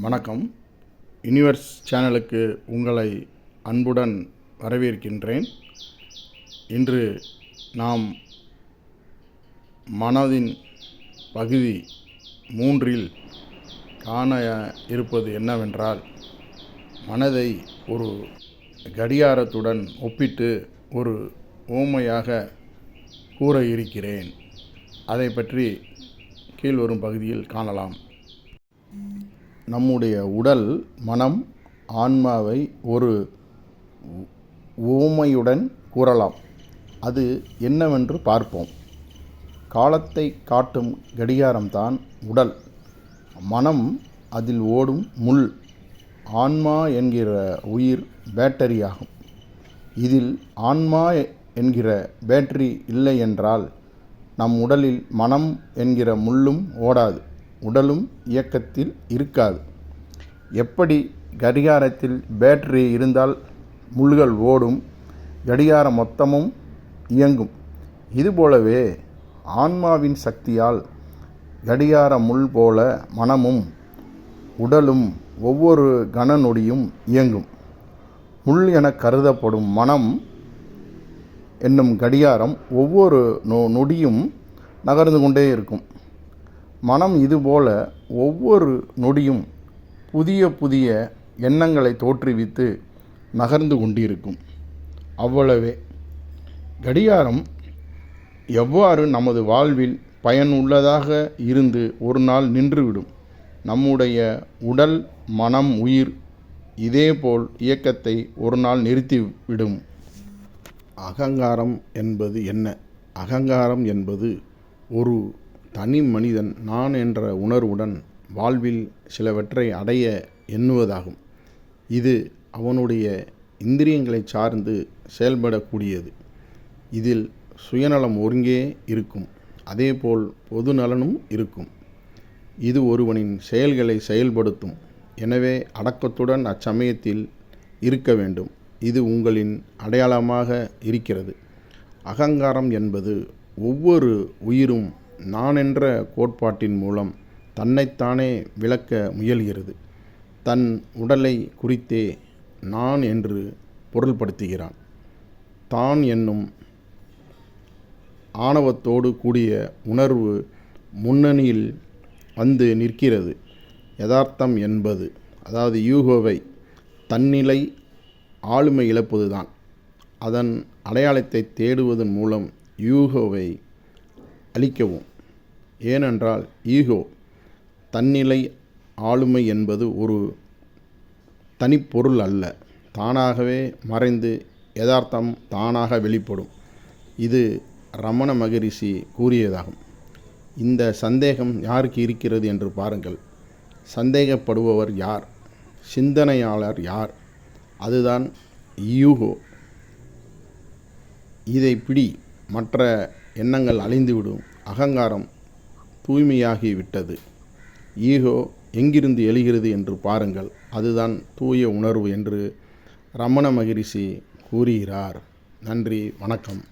வணக்கம். யூனிவர்ஸ் சேனலுக்கு உங்களை அன்புடன் வரவேற்கின்றேன். இன்று நாம் மனதின் பகுதி மூன்றில் காண இருப்பது என்னவென்றால் மனதை ஒரு கடியாரத்துடன் ஒப்பிட்டு ஒரு ஓமையாக கூற இருக்கிறேன். அதை பற்றி கீழ்வரும் பகுதியில் காணலாம். நம்முடைய உடல் மனம் ஆன்மாவை ஒரு ஓமையுடன் கூறலாம். அது என்னவென்று பார்ப்போம். காலத்தை காட்டும் கடிகாரம்தான் உடல். மனம் அதில் ஓடும் முள். ஆன்மா என்கிற உயிர் பேட்டரியாகும். இதில் ஆன்மா என்கிற பேட்டரி இல்லை என்றால் நம் உடலில் மனம் என்கிற முள்ளும் ஓடாது. உடலும் இயக்கத்தில் இருக்காது. எப்படி கடிகாரத்தில் பேட்டரி இருந்தால் முள்கள் ஓடும் கடிகாரம் மொத்தமும் இயங்கும். இதுபோலவே ஆன்மாவின் சக்தியால் கடிகார முள் போல மனமும் உடலும் ஒவ்வொரு கன நொடியும் இயங்கும். முள் என கருதப்படும் மனம் என்னும் கடிகாரம் ஒவ்வொரு நொ நொடியும் நகர்ந்து கொண்டே இருக்கும். மனம் இதுபோல ஒவ்வொரு நொடியும் புதிய புதிய எண்ணங்களை தோற்றுவித்து நகர்ந்து கொண்டிருக்கும். அவ்வளவே. கடிகாரம் எவ்வாறு நமது வாழ்வில் பயனுள்ளதாக இருந்து ஒரு நாள் நின்றுவிடும். நம்முடைய உடல் மனம் உயிர் இதேபோல் இயக்கத்தை ஒரு நாள் நிறுத்திவிடும். அகங்காரம் என்பது என்ன? அகங்காரம் என்பது ஒரு தனி மனிதன் நான் என்ற உணர்வுடன் வாழ்வில் சிலவற்றை அடைய எண்ணுவதாகும். இது அவனுடைய இந்திரியங்களை சார்ந்து செயல்படக்கூடியது. இதில் சுயநலம் ஒருங்கே இருக்கும். அதேபோல் பொது நலனும் இருக்கும். இது ஒருவனின் செயல்களை செயல்படுத்தும். எனவே அடக்கத்துடன் அச்சமயத்தில் இருக்க வேண்டும். இது உங்களின் அடையாளமாக இருக்கிறது. அகங்காரம் என்பது ஒவ்வொரு உயிரும் நான் என்ற கோட்பாட்டின் மூலம் தன்னைத்தானே விளக்க முயல்கிறது. தன் உடலை குறித்தே நான் என்று பொருள்படுத்துகிறான். தான் என்னும் ஆணவத்தோடு கூடிய உணர்வு முன்னணியில் வந்து நிற்கிறது. யதார்த்தம் என்பது அதாவது யூகோவை தன்னிலை ஆளுமை இழப்பதுதான். அதன் அடையாளத்தை தேடுவதன் மூலம் யூகோவை அழிக்கவும். ஏனென்றால் ஈகோ தன்னிலை ஆளுமை என்பது ஒரு தனிப்பொருள் அல்ல. தானாகவே மறைந்து யதார்த்தம் தானாக வெளிப்படும். இது ரமண மகரிஷி கூறியதாகும். இந்த சந்தேகம் யாருக்கு இருக்கிறது என்று பாருங்கள். சந்தேகப்படுபவர் யார்? சிந்தனையாளர் யார்? அதுதான் யூகோ இதை பிடி மற்ற எண்ணங்கள் அழிந்துவிடும். அகங்காரம் தூய்மையாகி விட்டது. ஈகோ எங்கிருந்து எழுகிறது என்று பாருங்கள். அதுதான் தூய உணர்வு என்று ரமண மகிரிஷி கூறுகிறார். நன்றி வணக்கம்.